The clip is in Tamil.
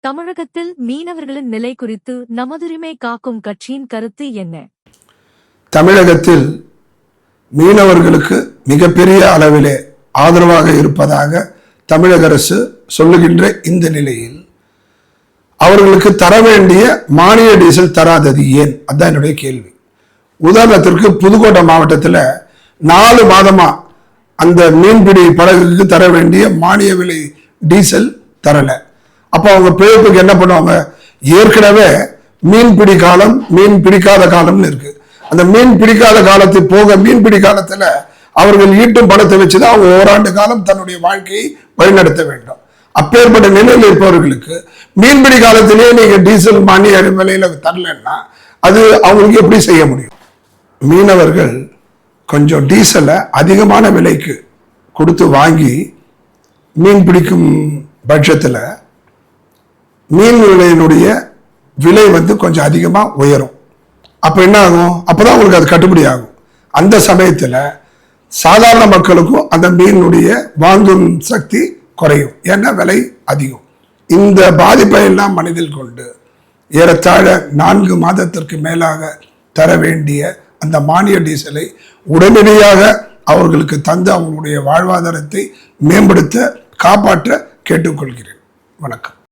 தமிழகத்தில் மீனவர்களின் நிலை குறித்து நமதுரிமை காக்கும் கட்சியின் கருத்து என்ன? தமிழகத்தில் மீனவர்களுக்கு மிகப்பெரிய அளவிலே ஆதரவாக இருப்பதாக தமிழக அரசு சொல்லுகின்ற இந்த நிலையில் அவர்களுக்கு தர வேண்டிய மானிய டீசல் தராதது ஏன்? அதான் என்னுடைய கேள்வி. உதாரணத்திற்கு புதுக்கோட்டை மாவட்டத்தில் நாலு மாதமா அந்த மீன்பிடி படகுக்கு தர வேண்டிய மானிய விலை டீசல் தரலை. அப்போ அவங்க பிழைப்புக்கு என்ன பண்ணுவாங்க? ஏற்கனவே மீன் பிடி காலம் மீன் பிடிக்காத காலம்னு இருக்கு. அந்த மீன் பிடிக்காத காலத்து போக மீன் பிடி காலத்தில் அவர்கள் ஈட்டும் பணத்தை வச்சுதான் அவங்க ஓராண்டு காலம் தன்னுடைய வாழ்க்கையை வழிநடத்த வேண்டும். அப்பேற்பட்ட நிலையில் இருப்பவர்களுக்கு மீன்பிடி காலத்திலேயே நீங்க டீசல் மானிய விலையில தரலன்னா அது அவங்களுக்கு எப்படி செய்ய முடியும்? மீனவர்கள் கொஞ்சம் டீசலை அதிகமான விலைக்கு கொடுத்து வாங்கி மீன் பிடிக்கும் பட்சத்தில் மீன் விலையினுடைய விலை வந்து கொஞ்சம் அதிகமாக உயரும். அப்போ என்ன ஆகும் அப்பதான் உங்களுக்கு அது கட்டுப்படி ஆகும். அந்த சமயத்தில் சாதாரண மக்களுக்கும் அந்த மீனுடைய வாங்கும் சக்தி குறையும். ஏன்னா விலை அதிகம். இந்த பாதிப்பை எல்லாம் மனதில் கொண்டு ஏறத்தாழ நான்கு மாதத்திற்கு மேலாக தர வேண்டிய அந்த மானிய டீசலை உடனடியாக அவர்களுக்கு தந்து அவங்களுடைய வாழ்வாதாரத்தை மேம்படுத்த காப்பாற்ற கேட்டுக்கொள்கிறேன். வணக்கம்.